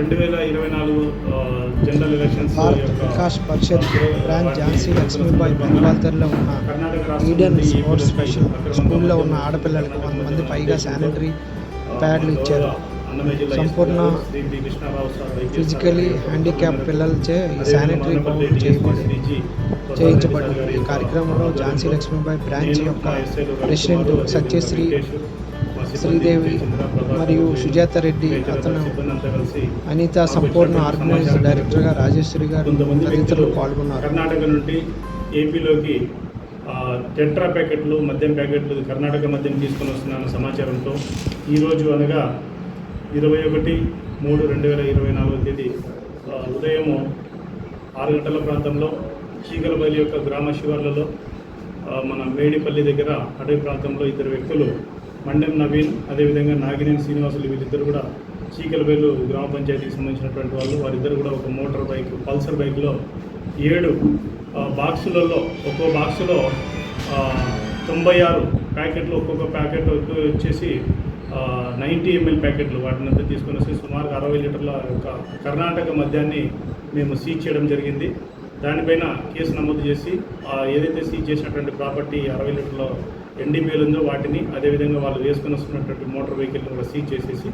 రెండు వేల ఇరవై నాలుగు general elections Vikas Parishad branch Jhansi Lakshmibai బెంగాల్తర్లో ఉన్న ఈడెన్ స్పోర్ట్స్ స్పెషల్ స్కూల్లో ఉన్న ఆడపిల్లలకు వంద మంది పైగా శానిటరీ ప్యాడ్లు ఇచ్చారు. సంపూర్ణ ఫిజికలీ హ్యాండిక్యాప్ పిల్లలచే ఈ శానిటరీ పౌడర్ చేయబడి చేయించబడింది ఈ కార్యక్రమంలో ఝాన్సీ లక్ష్మీబాయి బ్రాంచ్ యొక్క ప్రెసిడెంట్ సత్యశ్రీ శ్రీదేవి మరియు సుజాత రెడ్డి అతను అనిత సంపూర్ణ ఆర్గనైజ్ డైరెక్టర్గా రాజేశ్వరి గారు తదితరులు పాల్గొన్నారు. కర్ణాటక నుండి ఏపీలోకి టెట్రా ప్యాకెట్లు మద్యం ప్యాకెట్లు కర్ణాటక మద్యం తీసుకొని వస్తున్న సమాచారంతో ఈరోజు అనగా ఇరవై ఒకటి మూడు రెండు వేల ఇరవై నాలుగో తేదీ ఉదయము ఆరు గంటల ప్రాంతంలో చీకలబైలి యొక్క గ్రామ శివార్లలో మన మేడిపల్లి దగ్గర అటవీ ప్రాంతంలో ఇద్దరు వ్యక్తులు మండెం నవీన్ అదేవిధంగా నాగినేని శ్రీనివాసులు వీళ్ళిద్దరు కూడా చీకలబైలు గ్రామ పంచాయతీకి సంబంధించినటువంటి వాళ్ళు. వారిద్దరు కూడా ఒక మోటార్ బైక్ పల్సర్ బైక్లో ఏడు బాక్సులలో ఒక్కో బాక్సులో తొంభై ఆరు ప్యాకెట్లు ఒక్కొక్క ప్యాకెట్ వచ్చేసి నైంటీ ఎంఎల్ ప్యాకెట్లు వాటిని అంతా తీసుకొని వచ్చి సుమారుగా అరవై లీటర్ల యొక్క కర్ణాటక మద్యాన్ని మేము సీజ్ చేయడం జరిగింది. దానిపైన కేసు నమోదు చేసి ఏదైతే సీజ్ చేసినటువంటి ప్రాపర్టీ అరవై లీటర్ల ఎన్డీపీలు ఉందో వాటిని అదేవిధంగా వాళ్ళు వేసుకుని వస్తున్నటువంటి మోటార్ వెహికల్ని కూడా సీజ్ చేసేసి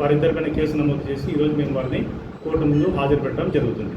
వారిద్దరిపైన కేసు నమోదు చేసి ఈరోజు మేము వారిని కోర్టు ముందు హాజరు పెట్టడం జరుగుతుంది.